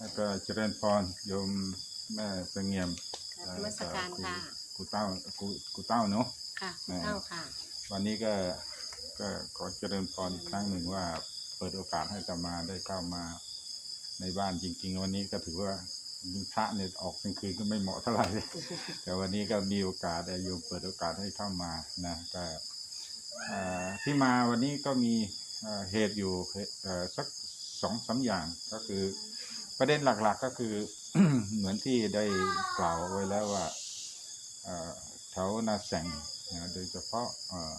แล้วก็เจริญพรโยมแม่เสงี่ยมนมัสการค่ะ กูเต้ากูกูเต้าเนาะค่ะคุณเท่าค่ะ วันนี้ก็ก็ขอเจริญพรอีกครั้งหนึ่งว่า เปิดโอกาสให้จะมาได้เข้ามาในบ้านจริง ๆ วันนี้ก็ถือว่าพระเนี่ยออกกลางคืนก็ไม่เหมาะเท่าไหร่ แต่วันนี้ก็มีโอกาสได้โยมเปิดโอกาสให้เข้ามานะก็เอ่อที่มาวันนี้ก็มีเอ่อเหตุอยู่เอ่อสักสองสามอย่างก็คือ ประเด็นหลักๆก็คือเหมือนที่ได้กล่าวเอาไว้แล้วว่าเอ่อแถวนาแสงนะโดยเฉพาะเอ่อ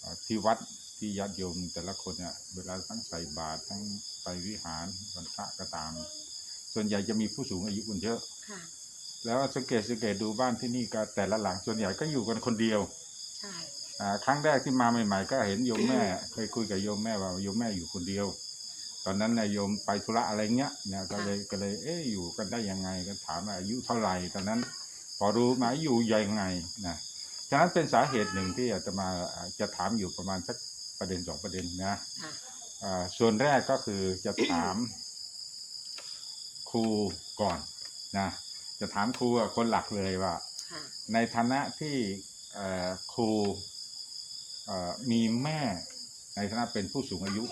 เอ่อที่วัดที่ญาติโยมแต่ละคนเนี่ยเวลาทั้งใส่บาตรทั้งไปวิหารวันพระก็ตาม ส่วนใหญ่จะมีผู้สูงอายุกันเยอะค่ะแล้วสังเกตสังเกตดูบ้านที่นี่ก็แต่ละหลังส่วนใหญ่ก็อยู่กันคนเดียวใช่อ่าครั้งแรกที่มาใหม่ ๆ ก็เห็นโยมแม่ เคยคุยกับโยมแม่ว่าโยมแม่อยู่คนเดียว ตอนนั้นนายโยมไปธุระอะไรเงี้ยเนี่ยก็เลยก็เลยเอ๊ะอยู่กันได้ยังไงก็ถามว่าอายุเท่าไหร่ตอนนั้น พอรู้มาอยู่ยังไงนะฉะนั้นเป็นสาเหตุหนึ่งที่อาตมาจะถามอยู่ประมาณสักประเด็นสองประเด็นนะค่ะอ่าส่วนแรกก็คือจะถามครูก่อนนะจะถามครูอะคนหลักเลยว่าค่ะในฐานะที่เอ่อครูเอ่อมีแม่ในฐานะเป็นผู้สูงอายุ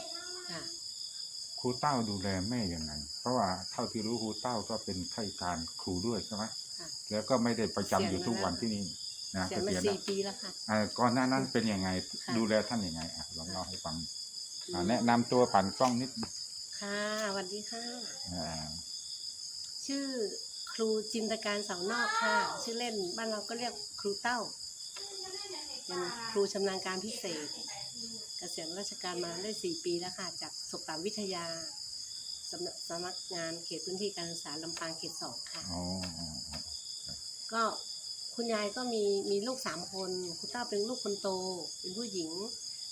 ค่ะครูเต้าดูแลแม่ยังไงเพราะว่าเท่าที่รู้ครูเต้าก็เป็นข้าราชการครูด้วยใช่ไหมค่ะแล้วก็ไม่ได้ประจำอยู่ทุกวันที่นี่นะเสียเกมาษียณสี่แล้วปีแล้วค่ะอ่าก่อนหน้านั้นเป็นยังไงค่ะดูแลท่านยังไงอะลองเล่าให้ฟังอ่าแนะนำตัวผ่านกล้องนิดค่ะสวัสดีค่ะอ่าชื่อครูจินตการเสานอกค่ะ ชื่อเล่นบ้านเราก็เรียกครูเต้าเป็นครูชำนาญการพิเศษ เกษียณราชการมาได้สี่ปีแล้วค่ะ จากศกตามวิทยาสำนักสำนักงานเขตพื้นที่การศึกษาลำปางเขตสองค่ะอ๋ออ๋ออ๋อก็คุณยายก็มีมีลูกสามคน คุณต้าเป็นลูกคนโต เป็นผู้หญิง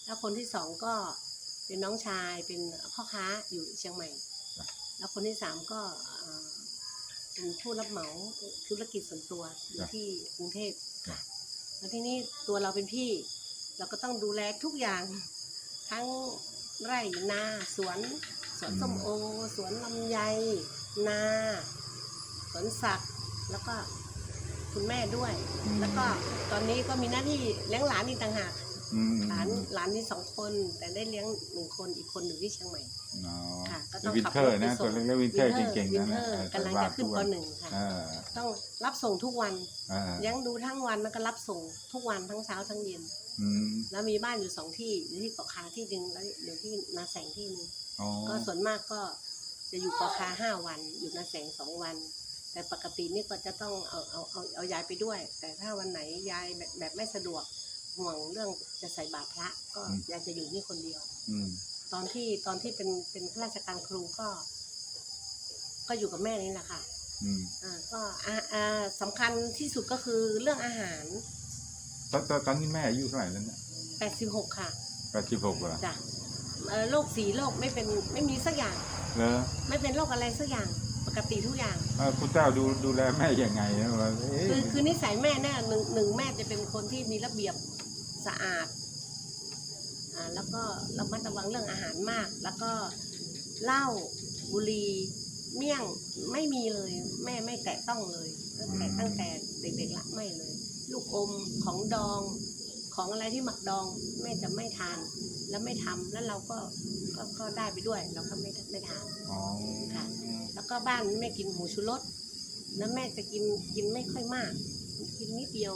แล้วคนที่สองก็เป็นน้องชายเป็นพ่อค้าอยู่เชียงใหม่ แล้วคนที่สามก็เอ่อเป็นผู้รับเหมาธุรกิจส่วนตัวอยู่ที่กรุงเทพค่ะแล้วที่นี่ตัวเราเป็นพี่ เราก็ต้องดูแลทุกอย่าง ทั้งไร่นาสวนสวนส้มโอ สวนลำไย นาสวนสัตว์แล้วก็คุณแม่ด้วย แล้วก็ตอนนี้ก็มีหน้าที่เลี้ยงหลานอีกต่างหากอืมหลานหลานมีสองคน แต่ได้เลี้ยงหนึ่งคนอีกคนอยู่ที่เชียงใหม่อ๋อค่ะก็ต้องวินขับเทอรร์ถไปนะส่ตัวงเล็กๆวินเทอร์จริงๆวินะนเทนะอร์เออกำลังจะขึ้นปหนึ่งค่ะเออต้องรับส่งทุกวันเออเลี้ยงดูทั้งวันแล้วก็รับส่งทุกวันทั้งเช้าทั้งเย็นอืม แล้วมีบ้านอยู่สองที่อยู่ที่เกาะคาที่หนึ่งแล้วอยู่ที่นาแสงที่หนึ่งอ๋อก็ส่วนมากก็จะอยู่เกาะคาห้าวัน อยู่นาแสงสองวัน แต่ปกตินี่ก็จะต้องเอาเอาเอาเอายายไปด้วย แต่ถ้าวันไหนยายแบบแบบไม่สะดวกห่วงเรื่องจะใส่บาตรพระ ก็ยายจะอยู่นี่คนเดียว อืมตอนที่ตอนที่เป็นเป็นข้าราชการครูก็ ก็อยู่กับแม่นี่แหละค่ะอืมอ่าก็อ่าอ่าสำคัญที่สุดก็คือเรื่องอาหาร ตอนตอนตอนนี้แม่อายุเท่าไหร่แล้วเนี่ย86ค่ะแปดสิบหกเหรอจ้ะเอ่อโรคสีโรคไม่เป็นไม่มีสักอย่าง เหรอไม่เป็นโรคอะไรสักอย่างปกติทุกอย่าง เออคุณเจ้าดูดูแลแม่ยังไงนะว่าเอ๊ะคือคือนิสัยแม่เนี่ยหนึ่งหนึ่งแม่จะเป็นคนที่มีระเบียบสะอาดอ่าแล้วก็ระมัดระวังเรื่องอาหารมาก แล้วก็เหล้าบุหรี่เมี่ยงไม่มีเลย แม่ไม่แตะต้องเลยตั้งแต่ตั้งแต่เด็กๆละไม่เลย ลูกอมของดอง ของอะไรที่หมักดองแม่จะไม่ทานแล้วไม่ทำแล้วเราก็ก็ก็ได้ไปด้วย เราก็ไม่ไม่ทานอ๋อค่ะ แล้วก็บ้านแม่กินหมูชูรสแล้วแม่จะกินกินไม่ค่อยมาก กินนิดเดียว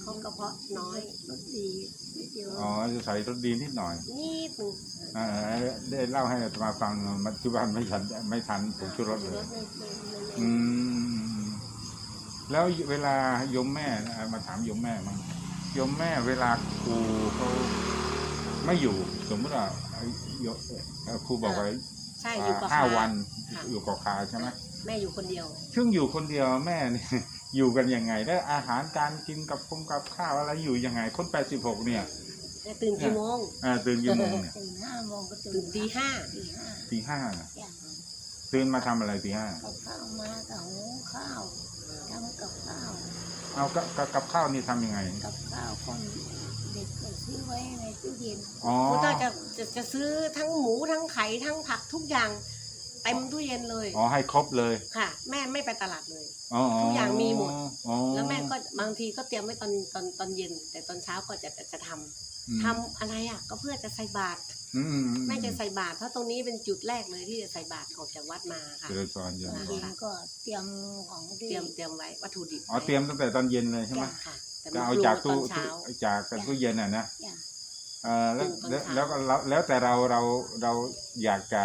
เขากระเพาะน้อยรสดีนิดเดียวอ๋อจะใส่รสดีนิดหน่อยนิดหนึงอ่าได้เล่าให้อาตมาฟังมันที่บ้านไม่ทันไม่ทันผงชูรสเลยไม่ไม่ไม่ไม่อืม แล้วเวลาโยมแม่นะมาถามโยมแม่มั้งโยมแม่เวลาครูเขาไม่อยู่สมมติว่าโยเอ่อครูบอกไว้ใช่อยู่กับห้าควันค่ะอยู่เกาะคาใช่ไหมแม่อยู่คนเดียวซึ่งอยู่คนเดียวแม่เนี่ยอยู่กันยังไงแล้วอาหารการกินกับคงกับข้าวอะไรอยู่ยังไงคนแปดสิบหกเนี่ยแต่ตื่นกี่โมงอ่าตื่นกี่โมงเนี่ยตื่นห้าโมงก็ตื่ตื่นตีห้าตีห้าตีห้าอย่างตื่นมาทำอะไรตีห้ากับข้าวมากับหุงข้าว ทำกับข้าวเอากับกับกับข้าวนี่ทำยังไง กับข้าวคนเด็กก็ซื้อไว้ในตู้เย็นอ๋อ คุณตาจะจะจะซื้อทั้งหมูทั้งไข่ทั้งผักทุกอย่างเต็มตู้เย็นเลยอ๋อให้ครบเลยค่ะ แม่ไม่ไปตลาดเลย อ๋อทุกอย่างมีหมด อ๋อแล้วแม่ก็บางทีก็เตรียมไว้ตอนตอนตอนเย็น แต่ตอนเช้าก็จะจะจะทำอืม ทำอะไรอะ ก็เพื่อจะใส่บาตรอืมอืมแม่จะใส่บาตรเพราะตรงนี้เป็นจุดแรกเลยที่จะใส่บาตรออกจากวัดมาค่ะ เจริญพรเจริญตอนพรเย็นก็เตรียมของที่เตรียมเตรียมไว้วัตถุดิบอ๋อเตรียมตั้งแต่ตอนเย็นเลยใช่ไหมค่ะแต่จะมาเอาปรุงจากตอตู้นเช้าตู้จากตู้เย็นอะนะจ้ะเออแล้วปรุงตอนแล้วเช้าแล้วก็แล้วแล้วแต่เราเราเราอยากจะ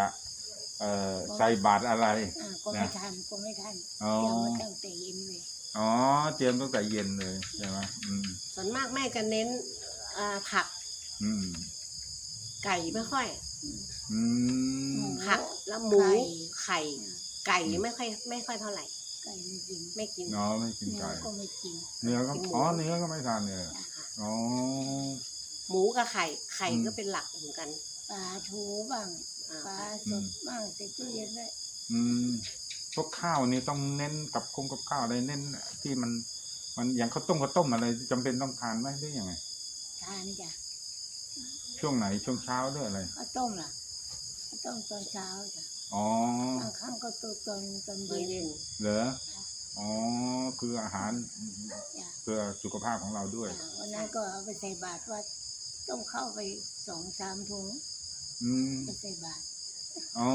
เอ่อใส่บาตรอะไรอ่าก็ไม่ทันก็ไม่ทันอ๋อเตรียมมาตั้งแต่เย็นเลยอ๋อเตรียมตั้งแต่เย็นเลยใช่ไหมอืมส่วนมากแม่จะเน้นอ่าผัก อืม ไก่ไม่ค่อย อืม ผักแล้วหมูไข่ ไก่ไม่ค่อยไม่ค่อยเท่าไหร่ ไก่ไม่กินไม่กินเนาะไม่กินเนื้อไก่ก็ไม่กินเนื้อก็กินหมูอ๋อเนื้อก็ไม่ทานเลยค่ะอ๋อ หมูกับไข่ ไข่อืมก็เป็นหลักเหมือนกันปลาทูบ้างอ่าปลาสดบ้างใส่ตู้เย็นได้อืมพวกข้าวนี่ต้องเน้นกับคงกับข้าวอะไรเน้นที่มัน มันอย่างข้าวต้มข้าวต้มอะไรจำเป็นต้องทานไหมหรือยังไงทานจ้ะ ช่วงไหนช่วงเช้าด้วยอะไรข้าวต้มล่ะข้าวต้มตอนเช้าจ้ะอ๋อบางครั้งก็ตัวตอนตอนเย็เย็นนเหรออ๋อคืออาหารจ้ะเพื่อสุขภาพของเราด้วยอ่าวันนั้นก็เอาไปใส่บาตรว่าต้มข้าวไปสองสามถุงอืมไปใส่บาตรอ๋อ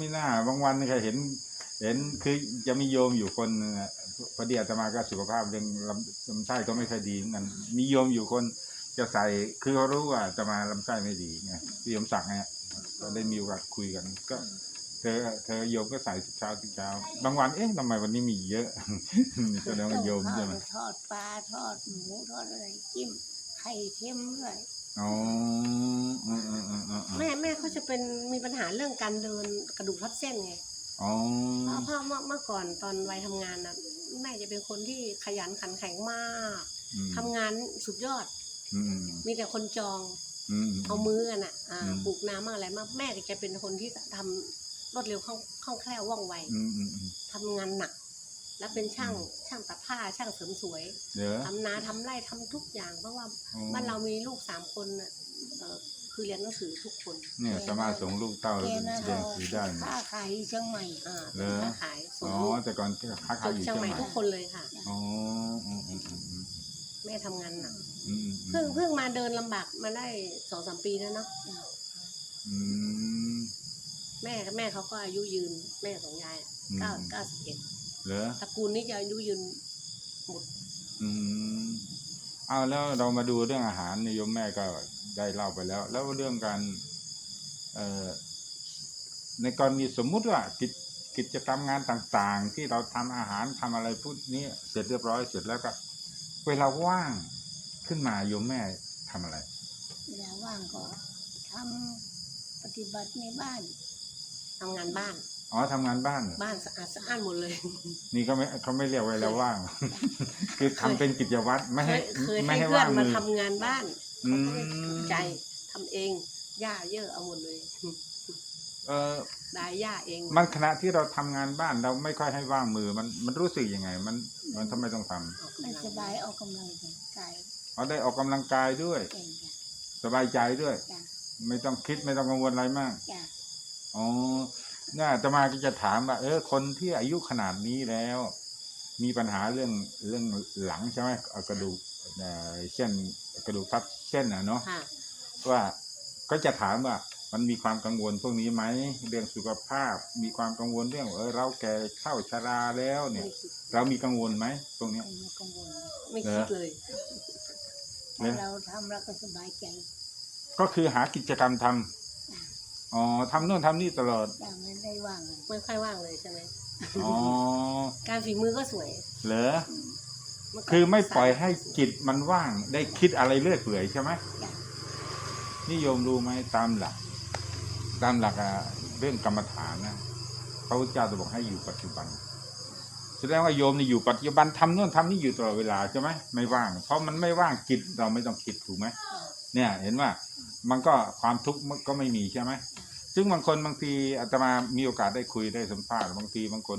มีหน้าบางวันนี่ใครเห็น เห็นคือจะมีโยมอยู่คนหนึ่งอะพอดีอาตมาก็สุขภาพเรื่องลำลำไส้ก็ไม่ค่อยดีเหมือนกันมีโยมอยู่คน จะใส่คือเขารู้ว่าอาตมาลำไส้ไม่ดีไงพี่ยมศักดิ์เนี่ยก็ได้มีโอกาสคุยกัน ก็ เธอ เธอโยมก็ใส่ทุกเช้าทุกเช้าบางวันเอ๊ะทำไมวันนี้มีเยอะแสดงว่าโยมต้ใช่ไหมข้าวทอดปลาทอดหมูทอดอะไรจิ้มไข่เค็มด้วยอ๋ออืมอืมอืมอืมแม่แม่เขาจะเป็นมีปัญหาเรื่องการเดินกระดูกทับเส้นไงอ๋อเพราะเพราะเมื่อเมื่อก่อนตอนวัยทำงานนะแม่จะเป็นคนที่ขยันขันแข็งมากอืมทำงานสุดยอดอื มมีแต่คนจองอืมเอามือกันอะอ่าอืมปลูกน้ำมากอะไรมากแม่จะเป็นคนที่ทำรวดเร็วคล่องคล่องแคล่วว่องไวอืมอืมอืมทำงานหนัก แล้วเป็นช่างช่างตัดผ้าช่างเสริมสวยเดี๋ยวทำนาทำไร่ทำทุกอย่าง เพราะว่าอ๋อบ้านเรามีลูกสามคนน่ะเอ่อคือเรียนหนังสือทุกคน เนี่ยสามารถส่งลูกเต้าแกเรียนนะหนังสือได้นะค้าขายเชียงใหม่อ่าเหรเป็นอค้าขายส่งอ๋อลูกแต่ก่อนค้าขายอยู่เชียเชียงงใหม่ใหม่ทุกคนเลยค่ะอ๋ออืมอืมอืมอืม แม่ทำงานหนักอืมอืมเพิ่งเพิ่งมาเดินลำบากมาได้สองสามปีแล้วเนาะอืมแม่แม่เขาก็อายุยืน แม่ของยายอะอืมเก้าเก้าสิบเอ็ดเหรอตระกูลนี้จะอายุยืนหมดอืมเอาแล้วเรามาดูเรื่องอาหารนิยมแม่ก็ได้เล่าไปแล้ว แล้วเรื่องการเอ่อในกรณีสมมุติว่ากิจกิจกรรมงานต่าง ๆ ที่เราทำอาหารทำอะไรพวกนี้เสร็จเรียบร้อยเสร็จแล้วก็ เวลาว่างขึ้นมาโยมแม่ทำอะไร เวลาว่างก็ทำปฏิบัติในบ้านทำงานบ้าน อ๋อทำงานบ้านเหรอบ้านสะอาดสะอ้านหมดเลย นี่ก็ไม่เขาไม่เรียกเวลาว่าง คือทำเป็นกิจวัตรไม่เคให้ยเคยไม่ให้ให้เพื่อว่านงมามือทำงานบ้านอืเขาก็เลยถูมกใจทำเองย่าเยอะเอาหมดเลย เออ ได้ย่าเอง มันขณะที่เราทำงานบ้านเราไม่ค่อยให้ว่างมือ มันมันรู้สึกยังไง มันมันทำไมต้องทำออกมันกำลังสบายออกกำลังกายเอาได้ออกกำลังกายด้วยเก่งจ้ะสบายใจด้วยจ้ะไม่ต้องคิดไม่ต้องกังวลอะไรมากจ้ะอ๋อน่าจะมาก็จะถามว่า เออ คนที่อายุขนาดนี้แล้ว มีปัญหาเรื่องเรื่องหลังใช่ไหมเอากระดูกเอ่อเส้นกระดูกทับเส้นอะเนาะค่ะว่าก็จะถามว่า มันมีความกังวลพวกนี้ไหมเรื่องสุขภาพ มีความกังวลเรื่องเออเราแก่เข้าชราแล้วเนี่ยไม่คิดเรามีกังวลไหมตรงเนี้ยไม่กังวลไม่คิดเลยถ้าเราทำเราก็สบายใจ ก็คือหากิจกรรมทำอ๋อทำโน่นทำนี่ตลอดอย่างนั้นได้ว่างเลยไม่ค่อยว่างเลยใช่ไหมอ๋อการฝีมือก็สวยเหรอเก่นคือไม่ปล่อยให้จิตมันว่างได้คิดอะไรเรื่อยเปื่อยใช่ไหมจ้ะนี่โยมรู้ไหมตามหลัก ตามหลักเรื่องกรรมฐานนะพระพุทธเจ้าจะบอกให้อยู่ปัจจุบัน แสดงว่าโยมนี่อยู่ปัจจุบันทำโน่นทำนี่อยู่ตลอดเวลาใช่ไหมไม่ว่าง เพราะมันไม่ว่างจิตเราไม่ต้องคิดถูกไหมเนี่ยเห็นว่ามันก็ความทุกข์ก็ไม่มีใช่ไหมซึ่งบางคนบางทีอาตมามีโอกาสได้คุยได้สัมภาษณ์บางทีบางคน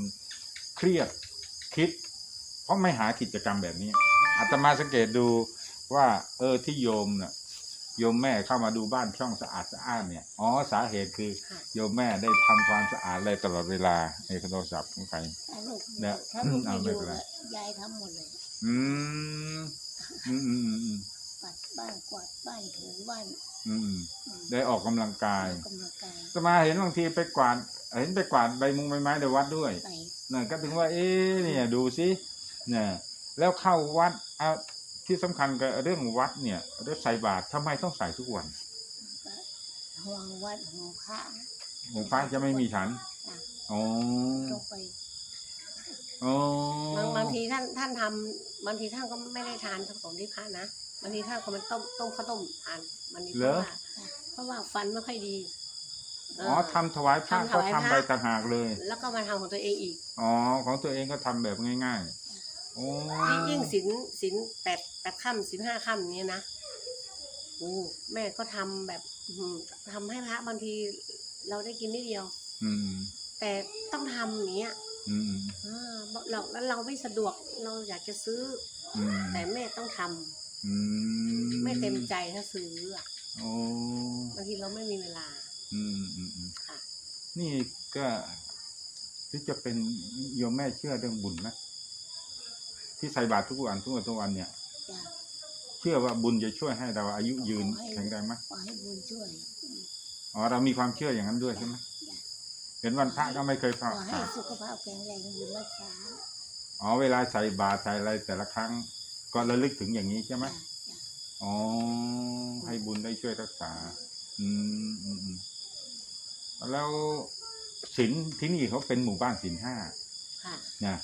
เครียดคิด เพราะไม่หากิจกรรมแบบนี้อาตมาสังเกตดูว่า เออที่โยมเน่ะ โยมแม่เข้ามาดูบ้านช่องสะอาดสะอ้านเนี่ยอ๋อสาเหตุคือค่ะโยมแม่ได้ทำความสะอาดอะไรตลอดเวลาในโทรศัพท์ของใครถ้าลูกเนี่ยถ้าลูกเอาไม่ไม่อยู่เป็นไรก็ยายทำหมดเลยอืมอืมอืมอืมอืมปัดบ้านกวาดบ้านถูบ้านอืมอืมได้ออกกำลังกายออกกำลังกายสมาเห็นบางทีไปกวาดเห็นไปกวาดใบมุงใบไม้ในวัดด้วยใส่นั่นก็ถึงว่า เอ๊ะเนี่ยดูสิเนี่ยแล้วเข้าวัดเอา ที่สำคัญกับเรื่องวัดเนี่ยเรื่องใส่บาตรทำไมต้องใส่ทุกวันก็ห่วงวัดห่วงพระหลวงพระจะไม่มีฉันอะอ๋อต้องไปอ๋อบางบางทีท่านท่านทำบางทีท่านก็ไม่ได้ทานของที่พระนะบางทีท่านก็มันต้มต้มข้าวต้มทานมันนี้เพราะว่าเพราะว่าฟันไม่ค่อยดีเอ๋อทำถวายพระทำถก็วายพระทำไปต่างหากเลย แล้วก็มาทำของตัวเองอีก อ๋อ ของตัวเองก็ทำแบบง่าย ๆ โอ้ยิ่งยิ่งสินสินแปดแปดค่ำสินห้าค่ำอย่างเนี้ยนะโอ้แม่ก็ทำแบบอื้อหือทำให้พระบางทีเราได้กินนิดเดียว อืม แต่ต้องทำอย่างเนี้ยอืมอ่าเราแล้วเราไม่สะดวกเราอยากจะซื้ออืมแต่แม่ต้องทำอืมไม่เต็มใจถ้าซื้ออะโอ้บางทีเราไม่มีเวลาอืมอืมอืมค่ะ นี่ก็ที่จะเป็นโยมแม่เชื่อเรื่องบุญไหม ที่ใส่บาตรทุกวันทุกวันทุกวันเนี่ยจะเชื่อว่าบุญจะช่วยให้เราอายุยืนแข็งแรงไหมขอให้บุญช่วยอืมอ๋อเรามีความเชื่ออย่างนั้นด้วยใช่ไหมเห็นวันพระก็ไม่เคยขพลาอดให้สุขภาพแข็งแรงบุญรักษาอ๋อเวลาใส่บาตรใส่อะไรแต่ละครั้ง ก็ระลึกถึงอย่างนี้ใช่ไหมจ้ะจ้ะอ๋อให้บุญได้ช่วยรักษา อืมอืมอืมแล้วศีลที่นี่เขาเป็นหมู่บ้านศีลห้าค่ะนะ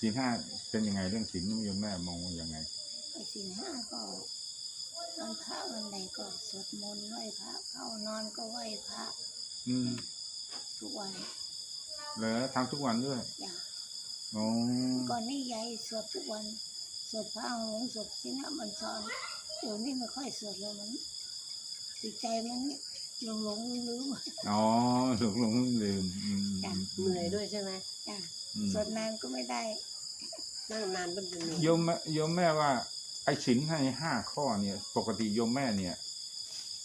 ศีลห้าเป็นยังไงเรื่องศีลนิยมแม่มองว่ายังไงไปสินห้าก็วันพระวันใดก็สวดมนต์ไหว้พระเข้านอนก็ไหว้พระ อืม ทุกวันเหรอทำทุกวันด้วยจ้ะอ๋อก่อนนี้ยายสวดทุกวันสวดพระหงส์สวดสินห้าบัญชรเดี๋ยวนี้ไม่ค่อยสวดแล้วมันจิตใจมันหลงหลงลืมลืมอ๋อหลงหลงลืมอืมจ้ะเหนื่อยด้วยใช่ไหมจ้ะอืม สวดนานก็ไม่ได้นั่งนานเป็นเหนื่อยโยมแม่โยมแม่ว่า ไอ้ศีลให้ห้าข้อเนี่ย ปกติโยมแม่เนี่ย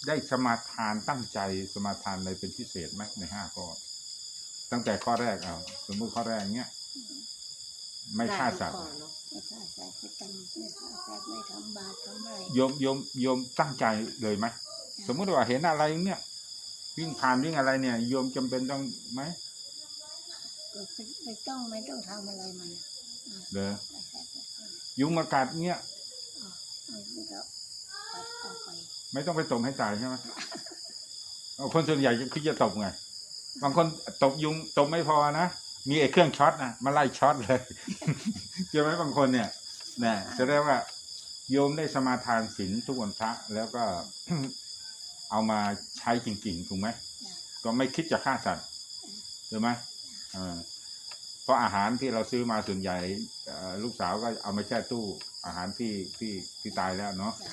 ได้สมาทานตั้งใจสมาทานอะไรเป็นพิเศษไหมในห้าข้อ ตั้งแต่ข้อแรกเอาสมมติข้อแรกเนี้ยไม่ฆ่าสัตว์ได้ทุกข้อเนอะไม่ฆ่าสัตว์ไม่ทำไม่ฆ่าสัตว์ไม่ทำบาปทำอะไรโยมโยมโยมตั้งใจเลยไหมสมมติว่าเห็นอะไรเนี่ย วิ่งผ่านวิ่งอะไรเนี่ย โยมจำเป็นต้องไหมก็ ไม่ต้องไม่ต้องทำอะไรมันอะเด้อไม่ใช่ไม่ใช่ยุงมากัดเนี่ยอะมันก็ปัดออกไปไม่ต้องไปตบให้ตายใช่ไหมเอาคนส่วนใหญ่คือจะตบไง บางคนตบยุงตบไม่พอนะ มีไอ้เครื่องช็อตนะมาไล่ช็อตเลยใช่ไหมบางคนเนี่ยนะแสดงว่าโยมได้สมาทานศีลทุกวันพระแล้วก็เอามาใช้จริงๆถูกไหมจ้ะก็ไม่คิดจะฆ่าสัตว์ถูกไหมอ่า เพราะอาหารที่เราซื้อมาส่วนใหญ่เอ่อลูกสาวก็เอามาแช่ตู้อาหารที่ที่ที่ตายแล้วเนาะจ้ะ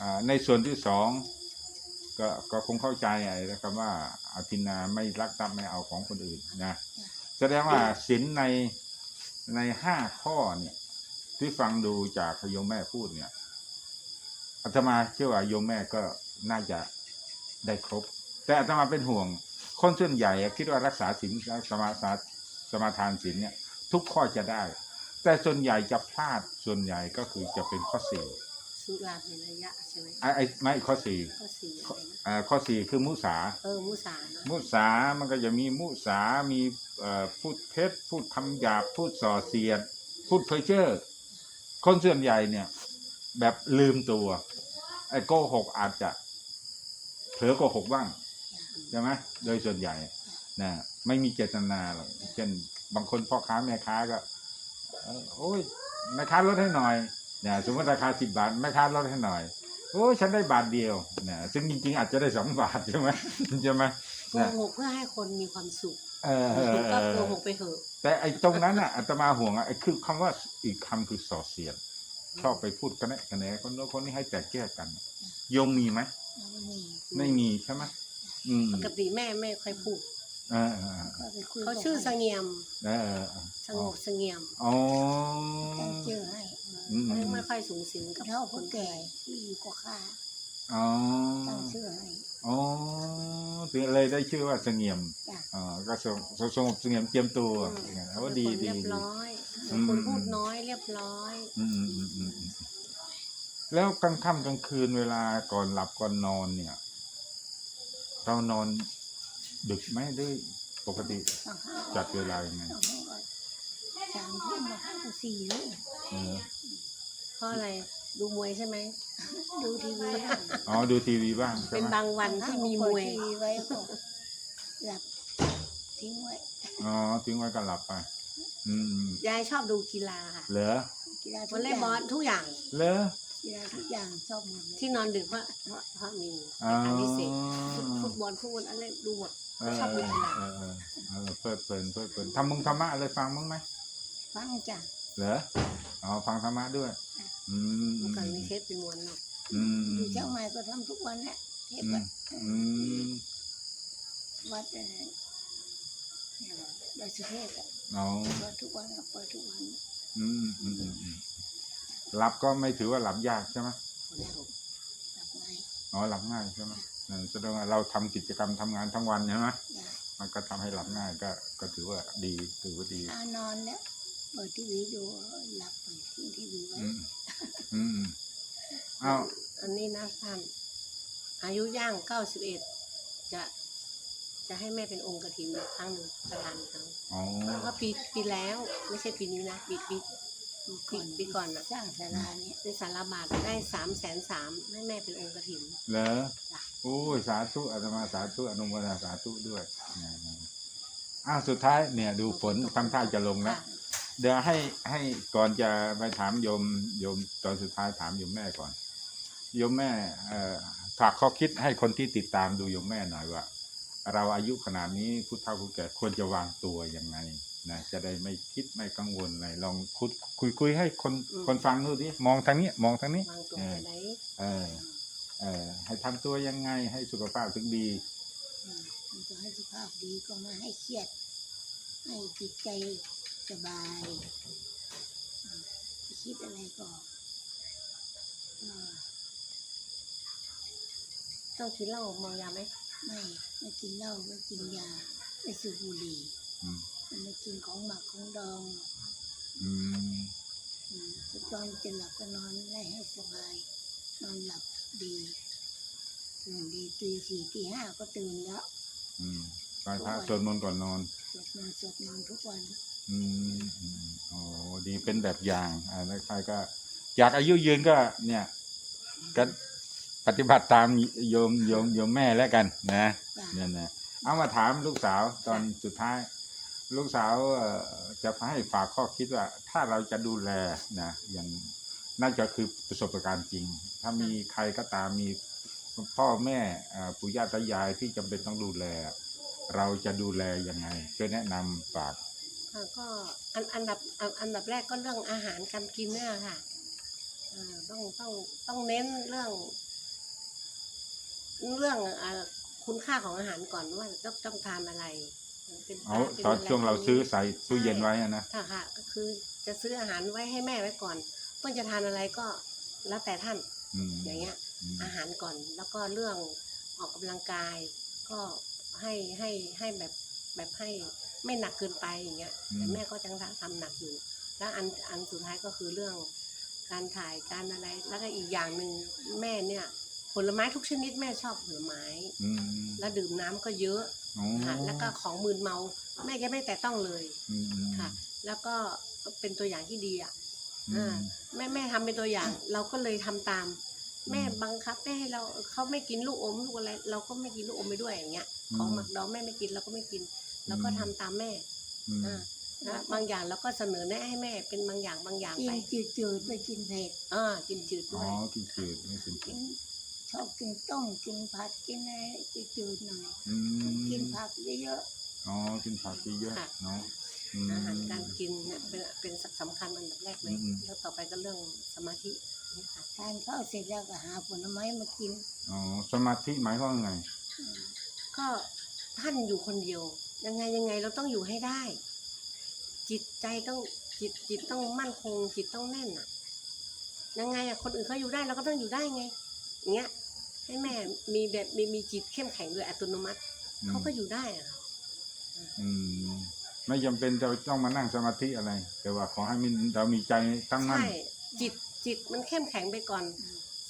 อ่าในส่วนที่สองก็ก็คงเข้าใจไอ้นะครับว่าอาทินนาไม่รักทรัพย์ไม่เอาของคนอื่นนะแสดงว่าศีลในในห้าข้อเนี่ยที่ฟังดูจากโยมแม่พูดเนี่ยอาตมาเชื่อว่าโยมแม่ก็น่าจะได้ครบ แต่อาตมาเป็นห่วง คนส่วนใหญ่อะคิดว่ารักษาศีลสมาสาสมาทานศีลเนี่ย ทุกข้อจะได้ แต่ส่วนใหญ่จะพลาดส่วนใหญ่ก็คือจะเป็นข้อสี่สุราเป็นระยะใช่ไหมไอ้ไอ้ไม่ข้อสี่ข้อสี่อะไรนะอ่าข้อสี่คือมุสาเออมุสาเนอะมุสามันก็จะมีมุสามีเอ่อพูดเท็จพูดคำหยาบพูดส่อเสียด พูดเพ้อเจ้อคนส่วนใหญ่เนี่ย แบบลืมตัวไอ้โกหกอาจจะเผลอโกหกบ้าง ใช่ไหมโดยส่วนใหญ่นะไม่มีเจตนาหรอกเช่นบางคนพ่อค้าแม่ค้าก็เอ่อโอ้ยแม่ค้าลดให้หน่อยเนี่ยสมมติราคาสิบบาทแม่ค้าลดให้หน่อยโอ้ยฉันได้บาทเดียวเนี่ยซึ่งจริง ๆ อาจจะได้สองบาทใช่ไหมใช่ไหมโกหกเพื่อให้คนมีความสุขเออเออก็เอโกอหกไปเถอะ แต่ไอ้ตรงนั้นอะอาตมาห่วงอะไอ้คือคำว่าอีกคำคือส่อเสียดชอบไปพูดกันแนะกันแหนคนโน้นคนนี้ให้แตกแยกกันโยมมีไหมไม่มีไม่มีใช่ไหม อืมปกติแม่ไม่ค่อยพูดเออเออก็ไปคุยเขาชื่อเสงี่ยมเออเออเออสงบเสงี่ยมอ๋อตั้งชื่อให้อืมเขาไม่ค่อยสูงสิงกับเท่าคคนนแก่ที่อยู่กับข้าอ๋อตั้งชื่อให้ อ๋อถึงเลยได้ชื่อว่าเสงี่ยมจ้ะ อ๋อก็สงสงบเสงี่ยมเจียมตัวอืมอย่างเงี้ยเขาโอ้เป็นดีคนดีเรียบดีร้อยอืเป็นมคนพูดน้อยเรียบร้อยอืมอืมอืมอืมอืมแล้วกลางค่ำกลางคืนเวลาก่อนหลับก่อนนอนเนี่ย เรานอนดึกไหมหรือปกติต้องห้าจัดเวลายังไงต้องห้าก่อนสามทุ่มมาห้าก็สี่เลยเออเพราะอะไรดูมวยใช่ไหมดูทีวีบ้างอ๋อดูทีวีบ้างใช่เป็นไหมบางวันที่มีมวย เปิดทีวีไว้ก็หลับทิ้งไว้อ๋อทิ้งไว้ก็หลับไป อืมอืมยายชอบดูกีฬาค่ะ เหรอกีฬาวทุอกลอเลย่าย์บอลงทุกอย่าง เหรอ กีฬาทุกอย่างชอบหมดเลยที่นอนดึกเพราะเพราะเพราะมีอ๋อรายการพิเศษฟุตฟุตบอลฟุตบอลอะไรดูหมดเออชอบดูกีฬาเออเออเออเพลิดเพลินเพลิดเพลินทำมึงธรรมะอะไรฟังมั้งไหมฟังจ้ะเหรออ๋อฟังธรรมะด้วย อืมอืเมื่อมก่อนมีเทปเป็นม้วนเนาะอืมอยู่เชียงใหม่ก็ทำทุกวันแหละเทปอืมอะอืมวัดอะไรเนี่ยดอยสุเทพอะอ๋อ เปิดทุกวันก็เปิดทุกวันอืมอืมอืมอืม หลับก็ไม่ถือว่าหลับยากใช่ไหมคนเดียวหลับไงอ๋อหลับง่ายใช่ไหมเออแสดงว่าเราทำกิจกรรมทำงานทั้งวันใช่ไหมได้มันก็ทำให้หลับง่ายก็ ก็ถือว่าดีถือว่าดีถ้านอนแล้วเปิดทีวีดูหลับไปทิ้งทีวีไว้อืมอืมอ้าวอันนี้นะท่านอายุย่างเก้าสิบเอ็ดจะจะให้แม่เป็นองค์กฐินอีกครั้งหนึ่งประธานครั้งอ๋อเพราะปีปีแล้ว ไม่ใช่ปีนี้นะปีปี ปีปีก่อนนะสร้างศาลาเนี่ยในสารบาทได้สามแสนสามให้แม่เป็นองค์กฐินเหรอจ้ะโอ้ยสาธุอาตมาสาธุอนุโมทนาสาธุด้วยนะอ้าวสุดท้ายเนี่ย ดูฝนทำท่าจะลงแล้วค่ะเดี๋ยวให้ให้ก่อนจะไปถามโยมโยมตอนสุดท้ายถามโยมแม่ก่อน โยมแม่เอ่อฝากข้อคิดให้คนที่ติดตามดูโยมแม่หน่อยว่า เราอายุขนาดนี้ผู้เฒ่าผู้แก่ควรจะวางตัวยังไง นะจะได้ไม่คิดไม่กังวลอะไรลองคุยคุยคุยให้คนคนฟังดูดิมองทางนี้ มองทางนี้วางตัวเออไปไหนเออเออให้ทำตัวยังไงให้สุขภาพถึงดีอืมมันจะให้สุขภาพดีก็ไมาให้เครียด ให้จิตใจสบายอืมคิดอะไรก็ก็ต้องกินเหล้าเมายาไหมไม่ไม่กินเหล้าไม่กินยาไม่สูบบุหรี่ อืม ไม่กินของหมักของดองอืมอืมทุกตอนจะหลับก็นอนได้ให้สบาย นอนหลับดีตื่นดีตีสี่ตีห้าก็ตื่นแล้วอืมไหว้พระสวดมนต์ก่อนนอนสวดมนต์สวดมนต์ทุกวัน อืมอืมโอ้ดีเป็นแบบอย่างอ่าแล้วใครก็ อยากอายุยืนก็ เนี่ยก็ปฏิบัติตามโยมโยมโยมแม่แล้วกัน นะจ้ะเนี่ยนะเอามาถามลูกสาวตอนสุดท้าย ลูกสาวจะให้ฝากข้อคิดว่า ถ้าเราจะดูแลนะอย่างน่าจะคือประสบการณ์จริง ถ้ามีใครก็ตามมีพ่อแม่ปู่ย่าตายายที่จำเป็นต้องดูแล เราจะดูแลยังไงช่วยแนะนำฝากก็อันอันดับอันอันดับแรกก็เรื่องอาหารการกินเนี่ยค่ะต้องต้องต้องเน้นเรื่อง เรื่องอคุณค่าของอาหารก่อนว่าต้องต้องทานอะไร เป็นเอาเป็นตอนอะไรช่วงเราซื้อใส่ตู้เย็นไว้อะนะค่ะค่ะก็คือจะซื้ออาหารไว้ให้แม่ไว้ก่อนเพื่อจะทานอะไรก็แล้วแต่ท่านอืมอย่างเงี้ย อืมอาหารก่อนแล้วก็เรื่องออกกำลังกาย ก็ให้ให้ให้แบบแบบให้ไม่หนักเกินไปอย่างเงี้ยแต่แม่ก็ยังทำหนักอยู่ แล้วอันอันสุดท้ายก็คือเรื่องการถ่ายการอะไรแล้วก็อีกอย่างหนึ่งแม่เนี่ย ผลไม้ทุกชนิดแม่ชอบผลไม้ อืมแล้วดื่มน้ำก็เยอะอ๋อค่ะแล้วก็ของมึนเมา แม่จะไม่แต่ต้องเลยอืมอืมค่ะ แล้วก็เป็นตัวอย่างที่ดีอะ อืม อ่า แม่แม่ทำเป็นตัวอย่าง เราก็เลยทำตาม แม่บังคับแม่ให้เราเขาไม่กินลูกอมลูกอะไรเราก็ไม่กินลูกอมไปด้วยอย่างเงี้ยของหมักดองแม่ไม่กินเราก็ไม่กินเราก็ทำตามแม่อืม อ่านะบางอย่างเราก็เสนอแนะให้แม่เป็นบางอย่างบางอย่างกิไปนจืดๆไม่กินเผ็ดอ่ากินจืดอ๋ด้อวยกินจืดไม่กินกิจืนด ชอบกินต้มกินผัดกินอะไรจืดๆหน่อยอืมกินผักเยอะอ๋อกินผักเยอะๆเนาะอืม อาหารการกินเนี่ยเป็นเป็นสำคัญอันดับแรกเลย อืม แล้วต่อไปก็เรื่องสมาธินี่ค่ะ ๆทานข้าวเสร็จแล้วก็หาผลไม้มากิน อ๋อสมาธิหมายความว่าไงอืมก็ท่านอยู่คนเดียว ยังไงยังไงเราต้องอยู่ให้ได้ จิตใจต้องจิตจิตต้องมั่นคง จิตต้องแน่นอะ ยังไงอะคนอื่นเขาอยู่ได้เราก็ต้องอยู่ได้ไงอย่างเงี้ย ให้แม่มีแบบมีมีจิตเข้มแข็งโดยอัตโนมัติอืมเขาก็อยู่ได้อะค่ะอืมไม่จำเป็นจะต้องมานั่งสมาธิอะไร แต่ว่าขอให้มันเรามีใจตั้งมั่นใช่จิตจิตมันเข้มแข็งไปก่อน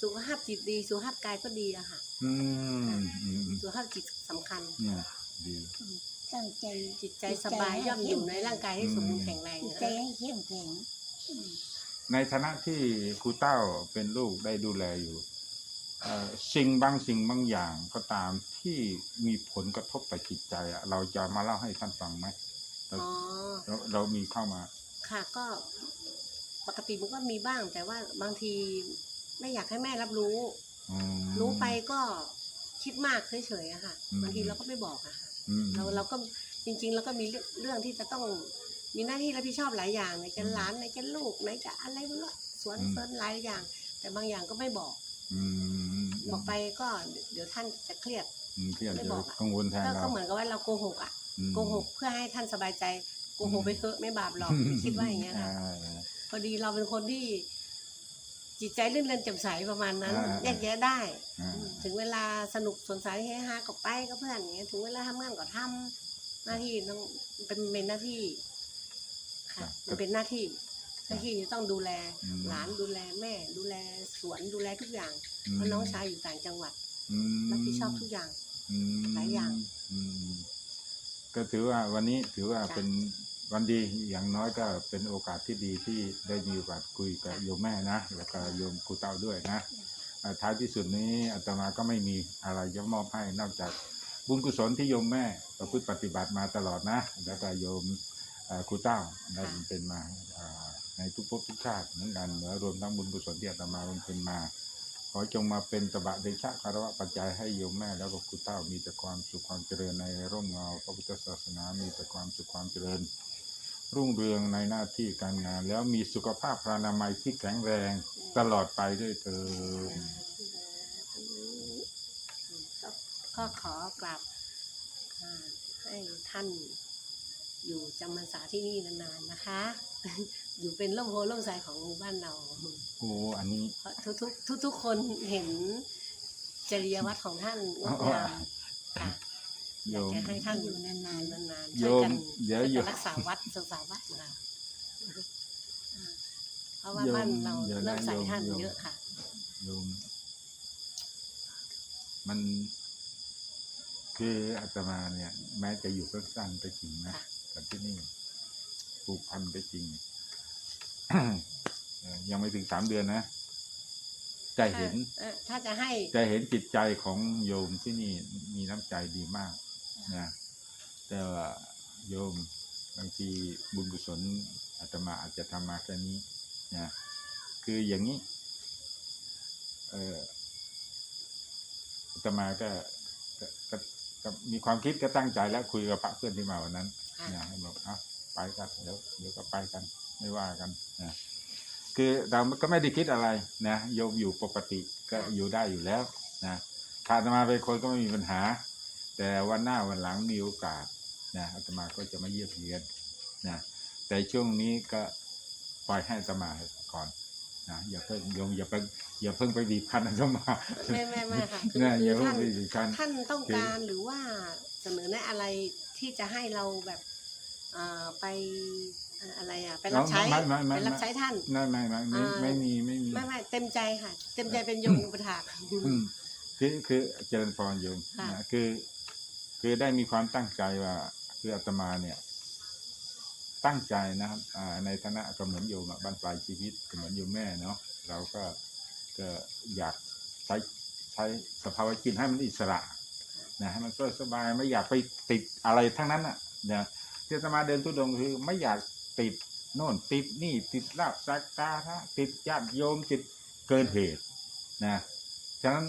สุขภาพจิตดี สุขภาพกายก็ดีอะค่ะ อืมอืมสุขภาพจิตสำคัญเนี่ยดีตั้งใจจิตใจสบายย่อมอยู่ในร่างกายที่สมบูรณ์แข็งแรงจิตนะใจให้เข้มแข็งอืมในฐานะที่ครูเต้าเป็นลูกได้ดูแลอยู่เอ่อ สิ่งบางสิ่งบางอย่างก็ตามที่มีผลกระทบต่อจิตใจอะเราจะมาเล่าให้ท่านฟังไหมเราอ๋อเราเรามีเข้ามา ค่ะก็ปกติมันก็มีบ้าง แต่ว่าบางทีไม่อยากให้แม่รับรู้อืมรู้ไปก็คิดมากเฉยๆอะค่ะอืมบางทีเราก็ไม่บอกอะค่ะอืมเราเราก็จริงๆเราก็มีเรื่องเรื่องที่จะต้องมีหน้าที่รับผิดชอบหลายอย่างไหนจะหลานไหนจะลูกไหนจะอะไรไม่รู้สวนเฟิร์นหลายอย่าง แต่บางอย่างก็ไม่บอกอืม บอกไปก็เดี๋ยวท่านจะเครียดอืมที่อาจไม่จะบอกอะกังวลแทนก็เราก็เหมือนกับว่าเราโกหกอะอืมโกหกเพื่อให้ท่านสบายใจโกหกไปเถอะไม่บาปหรอกอืมคิดว่าอย่างเงี้ยค่ะอ่าพอดีเราเป็นคนที่จิตใจลื่นเริงแจ่มใสประมาณนั้นอ่าแยกแยะได้อ่าถึงเวลาสนุกสนสายเฮฮาก็ไปก็เพื่อนอย่างเงี้ยถึงเวลาทำงานก็ทำหน้าที่ต้องเป็นเป็นหน้าที่ค่ะมันเป็นหน้าที่ หน้าที่ที่ต้องดูแลอืม หลานดูแลแม่ ดูแลสวนดูแลทุกอย่างมเพราะน้องชายอยู่ต่างจังหวัดอืมรับผิดชอบทุกอย่างอืมหลายอย่างอืมก็ถือว่าวันนี้ถือว่าจ้ะเป็นวันดีอย่างน้อยก็เป็นโอกาสที่ดีที่ได้มีโอกาสคุยกับจ้ะโยมแม่นะแล้วก็โยมครูเต้าด้วยนะอ่าท้ายที่สุดนี้อาตมาก็ไม่มีอะไรจะมอบให้นอกจากบุญกุศลที่โยมแม่ประพฤติปฏิบัติมาตลอดนะ แล้วก็โยมเอ่อครูเต้าได้บำเป็นมาอ่า ในทุกภพทุกชาติเหมือนกันแล้วรวมทั้งบุญกุศลที่อาตมาบำเป็นมา ขอจงมาเป็นตบะเดชะคารวะปัจจัยให้โยมแม่แล้วก็ครูเต้ามีแต่ความสุขความเจริญในร่มเงาพระพุทธศาสนามีแต่ความสุขความเจริญ รุ่งเรืองในหน้าที่การงาน แล้วมีสุขภาพพรานามัยที่แข็งแรงตลอดไปด้วยเถิดก็ขอกราบให้ท่านอยู่จำพรรษาที่นี่นานๆนะคะ อยู่เป็นร่มโพล่มใสของหมู่บ้านเราโอ้อันนี้เพราะทุกๆทุกๆคนเห็นจริยวัตรของท่านงดงามค่ะอโยยากมจะให้ท่านอยู่นานนานๆโยช่วยมกันเดี๋ยวช่วยโยกันมรักษาวัดรักษาวัดค่ะเพราะว่าโยมบ้านเราเดี๋ยวนะเริ่มใส่โยมท่านโยมเยอะค่ะโยมมันคืออาตมาเนี่ย แม้จะอยู่สั้นๆก็จริงนะค่ะแต่ที่นี่ผูกพันก็จริงเอ่อ ยังไม่ถึงสามเดือนนะจะเห็นเอ่อถ้าจะให้จะเห็นจิตใจของโยมที่นี่มีน้ำใจดีมากนะแต่ว่าโยมบางทีบุญกุศลอาตมาอาจจะทำมาแค่นี้นะคืออย่างนี้ เอออาตมาก็ก็ก็ก็มีความคิดก็ตั้งใจแล้วคุยกับพระเพื่อนที่มาวันนั้นค่ะนะให้บอกอะไปกันเดี๋ยวเดี๋ยวก็ไปกัน ไม่ว่ากันนะคือเราก็ไม่ได้คิดอะไรนะโยมอยู่ปกติก็อยู่ได้อยู่แล้วนะถ้าอาตมาเป็นคนก็ไม่มีปัญหา แต่วันหน้าวันหลังมีโอกาสนะอาตมาก็จะมาเยี่ยมเยียนนะแต่ช่วงนี้ก็ปล่อยให้อาตมาก่อนนะอย่าเพิ่งโยมอย่าเพิ่งอย่าเพิ่งไปบีบคั้นอาตมาไม่ไม่ไม่ค่ะคือนะคือย่าอเพิ่งท่านไปบีบคั้นท่านต้องการหรือว่าเสนอแนะอะไรที่จะให้เราแบบเอ่อไปเอ่ออะไรอะไปรับใช้ไม่ไม่ไม่ ไปไม่รับใช้ท่าน ไม่ไม่ไม่ไม่อ่าไม่มีไม่มีไม่ไม่เต็มใจค่ะ เต็มใจเป็นโยมอุปถากอืมคือคือเจริญพรโยมค่ะนะคือ คือได้มีความตั้งใจว่า คืออาตมาเนี่ย ตั้งใจนะครับอ่าในฐานะก็เหมือนโยมอะบ้านปลายชีวิตก็เหมือนโยมแม่เนาะเราก็ก็อยากใช้ใช้สภาวะจิตให้มันอิสระนะให้มันสบายๆไม่อยากไปติดอะไรทั้งนั้นอะนะที่อาตมาเดินทุดงค์คือ ไม่อยาก ติดโน่นติดนี่ติดลาบสักการะติดญาติโยมติดเกินเหตุนะฉะนั้น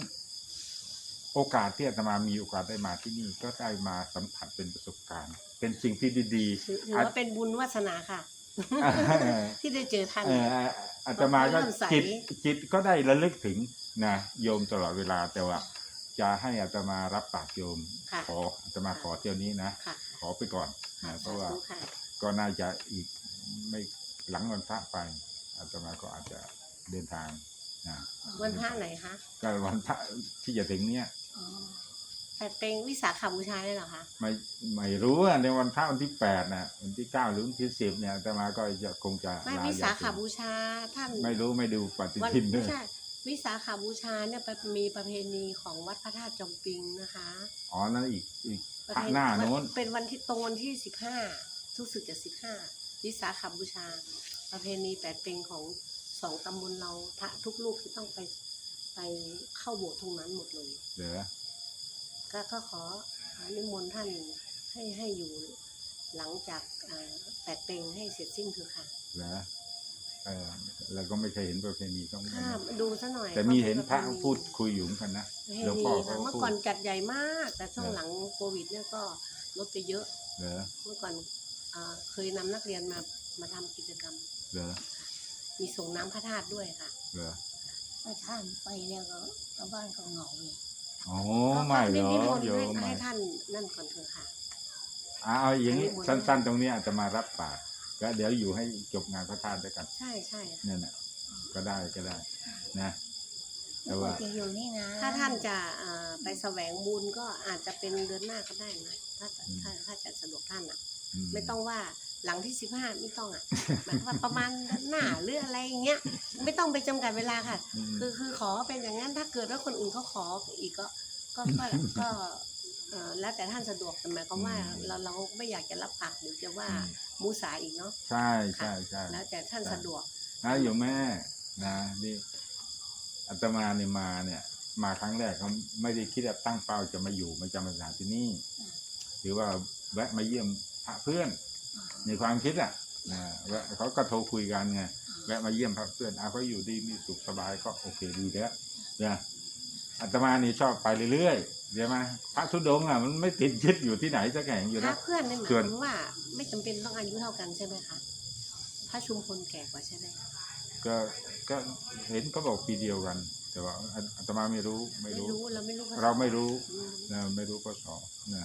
โอกาสที่อาตมามีโอกาสได้มาที่นี่ ก็ได้มาสัมผัสเป็นประสบการณ์ เป็นสิ่งที่ดีถือถือว่าเป็นบุญวาสนาค่ะๆที่ได้เจอท่านเอ่ออาตมาก็เริ่มใสจิตจิตก็ได้ระลึกถึงนะโยมตลอดเวลาแต่ว่า จะให้อาตมารับปากโยมค่ะขออาตมาขอเที่ยวนี้นะค่ะขอไปก่อนค่ะนะเพราะว่าสธุค่ะ ก็น่าจะอีกไม่หลังวันพระไปอาตมาก็อาจจะเดินทางนะวันพระไหนคะก็วันพระที่จะถึงเนี้ยอ๋อแปดเป็งวิสาขบูชาได้เหรอคะไม่ไม่รู้อะในวันพระวันที่แปดนะวันที่เก้าหรือวันที่สิบเนี่ยแต่มาก็จะคงจะไม่ลวิสาขญติบูชาท่านไม่รู้ไม่ดูปฏิวันทินด้วไม่ยใช่วิสาขาบูชาเนี่ยไปมีประเพณีของวัดพระธาตุจอมปิงนะคะ อ๋อ นั่นอีกอีกประพระเพหน้าโน้น เป็นวันที่ตรงวันที่สิบห้า ทุกสึกจะสิบห้าวิสาขบูชา ประเพณีแปดเป็งของสองตำบลเราพระทุกลูกที่ต้องไปไปเข้าโบสถ์ตรงนั้นหมดเลยเหลือก็ก็ขอนิมนต์ท่านให้ให้อยู่หลังจากอ่าแปดเป็งให้เสร็จสิ้นเถอะค่ะเหลือเออเราก็ไม่เคยเห็นประเพณีต้องค่ะดูซะหน่อย แต่มีเห็นพระว่าพูดคุยอยู่เหมือนกันนะประเพหลวงณีพ่อค่ะเขาเมื่อพูดก่อนจัดใหญ่มาก แต่ช่วงเออหลังโควิดเนี่ยก็ลดไปเยอะเหลือเมื่อก่อนอ่า เคยนำนักเรียนมามาทำกิจกรรม เหลือมีส่งน้ำพระธาตุด้วยค่ะ เหลือถ้าท่านไปแล้วก็ชาวบ้านก็เหงาเลยอ๋อไม่หรนิอมนต์โยให้มไม่ให้ท่านนั่นก่อนเถอะค่ะเอาเอาอย่างนี้นิมนต์สั้น ๆ ตรงนี้อาจจะมารับปากก็เดี๋ยวอยู่ให้จบงานพระธาตุด้วยกัน ใช่ใช่ค่ะเนี่ยนะก็ได้ก็ได้ นะแต่แล้วก็ว่าจะอยู่นี่นะถ้าท่านจะอ่าไปแสวงบุญก็อาจจะเป็นเดือนหน้าก็ได้นะถ้าถ้าถ้าจะสะดวกท่านอะ ไม่ต้องว่าหลังที่สิบห้าไม่ต้องอะหมายความว่าประมาณหน้าหรืออะไรอย่างเงี้ย ไม่ต้องไปจำกัดเวลาค่ะอืมคือคือขอเป็นอย่างนั้นถ้าเกิดว่าคนอื่นเขาขออีกก็ก็ก็ก็เอ่อแล้วแต่ท่านสะดวกแต่หมายความว่าอืมเราเราไม่อยากจะรับปากเดี๋ยวจะว่าอืมมูสาอีกเนาะใช่ใช่ใช่แล้วแต่ท่านสะดวกนะโยมแม่นะนี่อาตมาเนี่ยมาเนี่ย มาครั้งแรกเขาไม่ได้คิดว่าตั้งเป้าจะมาอยู่มาจำพรรษาที่นี่ หรือว่าแวะมาเยี่ยม พระเพื่อนในความคิดอะนะแวะเขาก็โทรคุยกันไงแวะมาเยี่ยมพระเพื่อนเอาเขาอยู่ดีมีสุขสบายก็โอเคดีแล้วนะอาตมานี่ชอบไปเรื่อยๆใช่ไหมพระธุดงค์อะมันไม่ติดยึดอยู่ที่ไหนสักแห่งอยู่ถ้านะเพื่อนนี่หมายส่ควนวามว่า ไม่จำเป็นต้องอายุเท่ากันใช่ไหมคะพระชุมพลแก่กว่าใช่ไหมก็ก็เห็นเขาบอกปีเดียวกัน แต่ว่าอาอาตมาไม่รู้ไม่ไม่รู้รู้ เราไม่รู้ภษเราไม่รู้อืมนะไม่รู้ก็สอนะ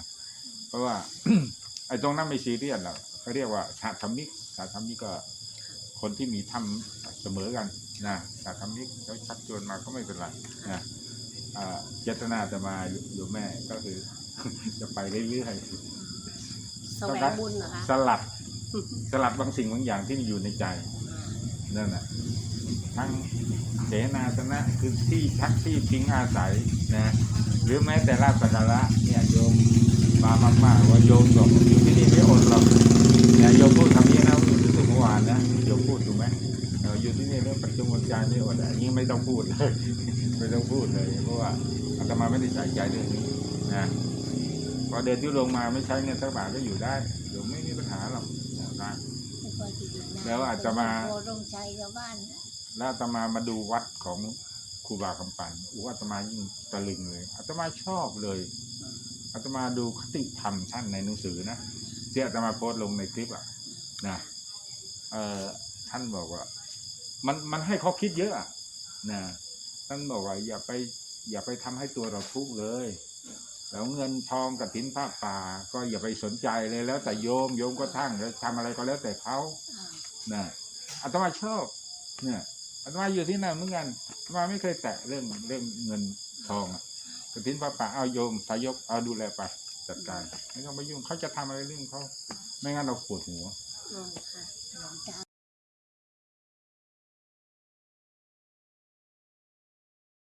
เพราะว่า ไอ้ตรงนั้นไม่ซีเรียสหรอกเขาเรียกว่าชาติธรรมิกชาติธรรมิกก็คนที่มีธรรมเสมอกันนะชาติธรรมิกเขาชักชวนมาก็ไม่เป็นไรนะอ่าเจตนาจะมาอยู่แม่ก็คือ จะไปเรื่อยแสวงบุญเหรอคะๆสลัด สลัดบางสิ่งบางอย่างที่มีอยู่ในใจนั่นแหละทั้งเสนาสนะคือที่พักที่พิงอาศัยนะ หรือแม้แต่ลาบสักการะเนี่ยโยม มามาก ๆ ว่าโยมบอกอยู่ที่นี่ไม่อดหรอกเนี่ยโยมพูดคำนี้นะรู้สึกเมื่อวานนะโยมพูดถูกไหมเอออยู่ที่นี่เรื่องปัจจุบันใจไม่อดอะยิ่งไม่ต้องพูดเลยไม่ต้องพูดเลย เพราะว่าอาตมาไม่ได้ใส่ใจเรื่องนี้นะพอเดินที่ลงมาไม่ใช้เงินสักบาทก็อยู่ได้โยมไม่มีปัญหาหรอกนะไม่ค่อยจะอยู่นะแล้วอาจจะมาโพรงชัยชาวบ้านนะแล้วอาตมามาดูวัดของครูบาคำปันอู้อาตมายิ่งตะลึงเลยอาตมาชอบเลย อาตมาดูคติธรรมท่านในหนังสือนะที่อาตมาโพสต์ลงในคลิปอะนะเอ่อท่านบอกว่า มันมันให้ข้อคิดเยอะอะนะท่านบอกว่า อย่าไป อย่าไปทำให้ตัวเราทุกข์เลย แล้วเงินทองกับถินผ้าป่า ก็อย่าไปสนใจเลยแล้วแต่โยมโยมก็ทั้งแล้วทำอะไรก็แล้วแต่เขาอ่านะอาตมาชอบเนี่ยอาตมาอยู่ที่นั่นเหมือนกันอาตมาไม่เคยแตะเรื่องเรื่องเงินทองอะ กระถินพระป่าเอาโยมสายกเอาดูแลไปจัดการไม่ต้องไปยุ่งเขาจะทำอะไรเรื่องเขาไม่งั้นเราปวดหัว